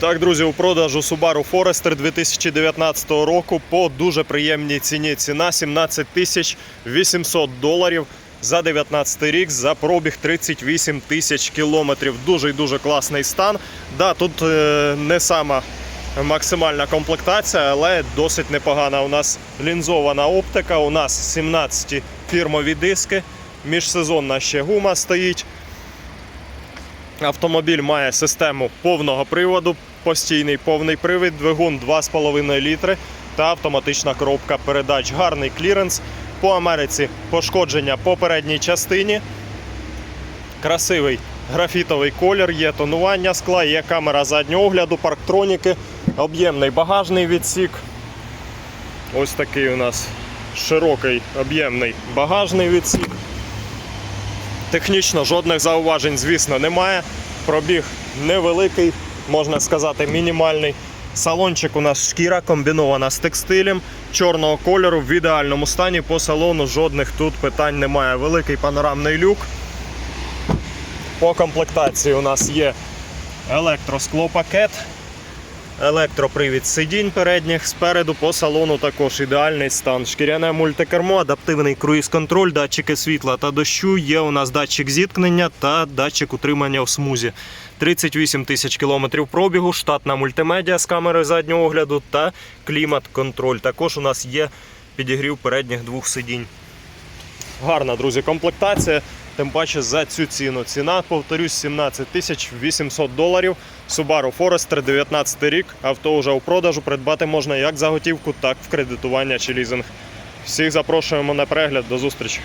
Так, друзі, у продажу Subaru Forester 2019 року по дуже приємній ціні. Ціна 17 тисяч 800 доларів за 19 рік за пробіг 38 тисяч кілометрів. Дуже і дуже класний стан. Да, тут е, не сама максимальна комплектація, але досить непогана. У нас лінзована оптика, у нас 17 фірмові диски, міжсезонна ще гума стоїть. Автомобіль має систему повного приводу, постійний повний привід, двигун 2,5 літри та автоматична коробка передач. Гарний кліренс. По Америці пошкодження по передній частині. Красивий графітовий колір, є тонування скла, є камера заднього огляду, парктроніки, об'ємний багажний відсік. Ось такий у нас широкий об'ємний багажний відсік. Технічно жодних зауважень, звісно, немає. Пробіг невеликий, можна сказати, мінімальний. Салончик у нас шкіра комбінована з текстилем чорного кольору в ідеальному стані. По салону жодних тут питань немає. Великий панорамний люк. По комплектації у нас є електросклопакет, електропривід сидінь передніх. Спереду по салону також ідеальний стан. Шкіряне мультикермо, адаптивний круїз-контроль, датчики світла та дощу. Є у нас датчик зіткнення та датчик утримання в смузі. 38 тисяч кілометрів пробігу, штатна мультимедіа з камерою заднього огляду та клімат-контроль. Також у нас є підігрів передніх двох сидінь. Гарна, друзі, комплектація. Тим паче за цю ціну. Ціна, повторюсь, 17 тисяч 800 доларів. Subaru Forester 19 рік. Авто вже у продажу. Придбати можна як за готівку, так і в кредитування чи лізинг. Всіх запрошуємо на перегляд. До зустрічі.